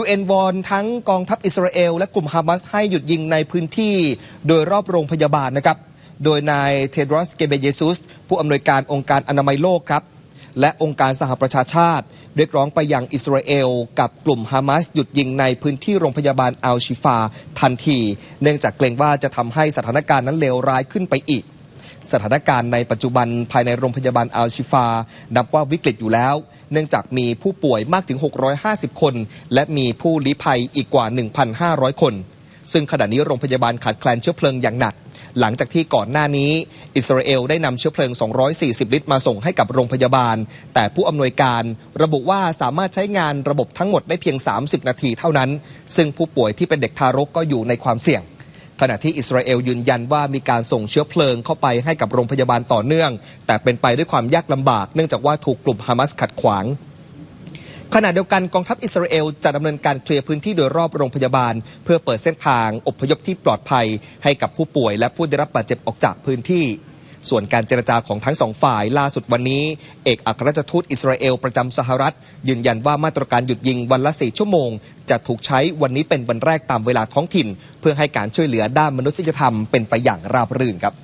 UN วอนทั้งกองทัพอิสราเอล และกลุ่มฮามาสให้หยุดยิงในพื้นที่โดยรอบโรงพยาบาลนะครับ โดยนายเทดรอสเกเบเยซุส ผู้อำนวยการองค์การอนามัยโลกครับ และองค์การสหประชาชาติ เรียกร้องไปยังอิสราเอล กับกลุ่มฮามาสหยุดยิงในพื้นที่โรงพยาบาลอัลชิฟาทันที เนื่องจากเกรงว่าจะทำให้สถานการณ์นั้นเลวร้ายขึ้นไปอีก สถานการณ์ในปัจจุบันภายในโรงพยาบาลอัลชิฟา นับว่าวิกฤตอยู่แล้ว เนื่องจากมีผู้ป่วยมากถึง 650 คน และมีผู้ลี้ภัยอีกกว่า 1,500 คน ซึ่งขณะนี้โรงพยาบาลขาดแคลนเชื้อเพลิงอย่างหนัก หลังจากที่ก่อนหน้านี้ อิสราเอลได้นำเชื้อเพลิง 240 ลิตรมาส่งให้กับโรงพยาบาล แต่ผู้อำนวยการระบุว่าสามารถใช้งานระบบทั้งหมดได้เพียง 30 นาทีเท่านั้น ซึ่งผู้ป่วยที่เป็นเด็กทารกก็อยู่ในความเสี่ยง ขณะที่อิสราเอลยืนยันว่ามีการส่งเชื้อเพลิงเข้าไปให้กับโรงพยาบาลต่อเนื่อง แต่เป็นไปด้วยความยากลำบาก เนื่องจากว่าถูกกลุ่มฮามาสขัดขวางขณะเดียวกันกองทัพอิสราเอลจะดำเนินการเคลียร์พื้นที่โดยรอบโรงพยาบาล เพื่อเปิดเส้นทางอพยพที่ปลอดภัยให้กับผู้ป่วย และผู้ได้รับบาดเจ็บออกจากพื้นที่ ส่วนการเจรจาของทั้งสองฝ่ายล่าสุดวันนี้ เอกอัครราชทูตอิสราเอลประจำสหรัฐ ยืนยันว่ามาตรการหยุดยิงวันละสี่ชั่วโมง จะถูกใช้วันนี้เป็นวันแรกตามเวลาท้องถิ่น เพื่อให้การช่วยเหลือด้านมนุษยธรรมเป็นไปอย่างราบรื่นครับ